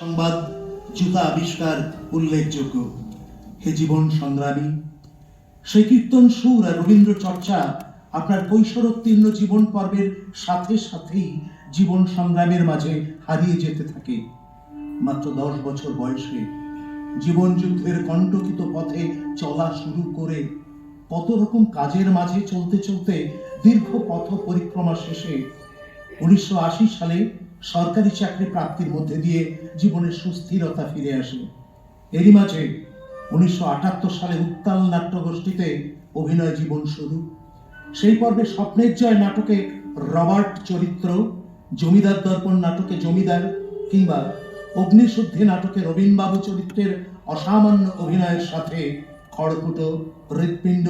সংবাদ জুতা আবিষ্কার উল্লেখযোগ্য। হে জীবন সংগ্রামী, সেই কীর্তন, সুর আর রবীন্দ্র চর্চা আপনার কৈশোরোত্তীর্ণ জীবন পর্বের সাথে সাথেই জীবন সংগ্রামের মাঝে হারিয়ে যেতে থাকে। মাত্র দশ বছর বয়সে জীবন যুদ্ধের কণ্টকিত পথে চলা শুরু করে কত রকম কাজের মাঝে চলতে চলতে দীর্ঘ পথ পরিক্রমা শেষে উনিশশো আশি সালে সরকারি চাকরি প্রাপ্তির মধ্যে দিয়ে জীবনের সুস্থিরতা ফিরে আসে। এরই মাঝে উনিশশো আটাত্তর সালে উত্তাল নাট্যগোষ্ঠীতে অভিনয় জীবন শুরু। সেই পর্বে স্বপ্নের জয় নাটকে রবার্ট চরিত্র, জমিদার দর্পণ নাটকে জমিদার কিংবা অগ্নিশুদ্ধি নাটকে রবীনবাবু চরিত্রের অসামান্য অভিনয়ের সাথে খড়কুটো, হৃৎপিণ্ড,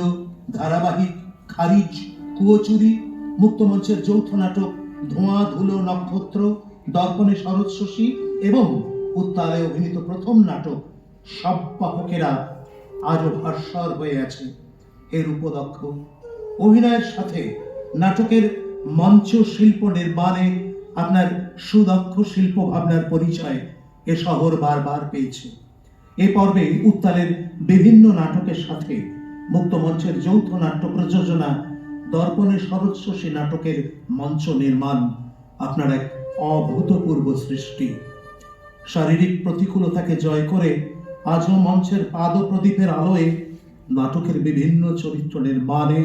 ধারাবাহিক, খারিজ, কুয়োচুরি, মুক্তমঞ্চের যৌথ নাটক ধোঁয়া, ধুলো, নক্ষত্র, দর্পণে শরৎ শশী এবং উত্তালে অভিনীত প্রথম নাটক, সব পাঠকেরা আজও ভাস্বর হয়ে আছে। এর উপদক্ষ অভিনয়ের সাথে নাটকের মঞ্চ শিল্প নির্মাণে আপনার সুদক্ষ শিল্প ভাবনার পরিচয় এ শহর বারবার পেয়েছে। এ পর্বে উত্তালের বিভিন্ন নাটকের সাথে মুক্তমঞ্চের যৌথ নাট্য প্রযোজনা দর্পণে শরৎশী নাটকের মঞ্চ নির্মাণ আপনার এক অভূতপূর্ব সৃষ্টি। শারীরিক প্রতিকূলতাকে জয় করে আজও মঞ্চের পাদ প্রদীপের আলোয় নাটকের বিভিন্ন চরিত্র নির্মাণে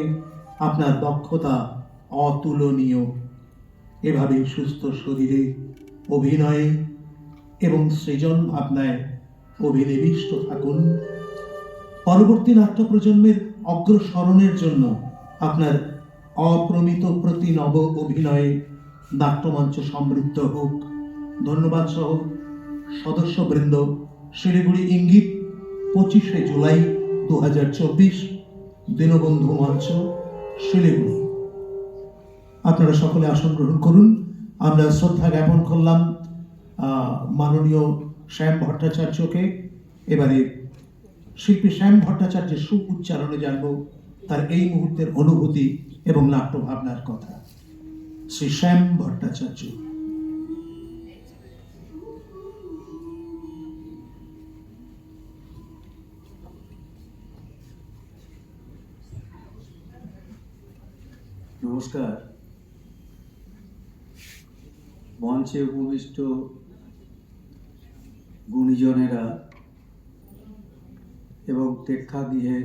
আপনার দক্ষতা অতুলনীয়। এভাবেই সুস্থ শরীরে অভিনয়ে এবং সৃজন ভাবনায় অভিনিবিষ্ট থাকুন। পরবর্তী নাট্য প্রজন্মের অগ্রসরণের জন্য আপনার অপ্রমিত প্রতি নব অভিনয়ে নাট্যমঞ্চ সমৃদ্ধ হোক। ধন্যবাদ সহ সদস্যবৃন্দ, শিলিগুড়ি ইঙ্গিত, পঁচিশে জুলাই দু হাজার চব্বিশ, দীনবন্ধু মঞ্চ, শিলিগুড়ি। আপনারা সকলে আসন গ্রহণ করুন। আমরা শ্রদ্ধা জ্ঞাপন করলাম মাননীয় শ্যাম ভট্টাচার্যকে। এবারে শিল্পী শ্যাম ভট্টাচার্যের সুখ উচ্চারণে জানব তার এই মুহূর্তের অনুভূতি এবং নাট্য ভাবনার কথা। শ্রী শ্যাম ভট্টাচার্য। নমস্কার। মঞ্চে উপবিষ্ট গুণীজনেরা এবং প্রেক্ষাগৃহে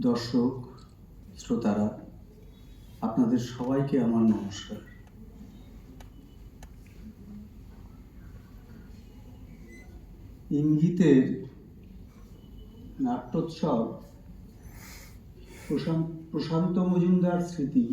দর্শক শ্রোতারা আপনাদের সবাইকে আমার নমস্কার। ইঙ্গিতের নাট্যোৎসব প্রশান্ত প্রশান্ত মজুমদার স্মৃতি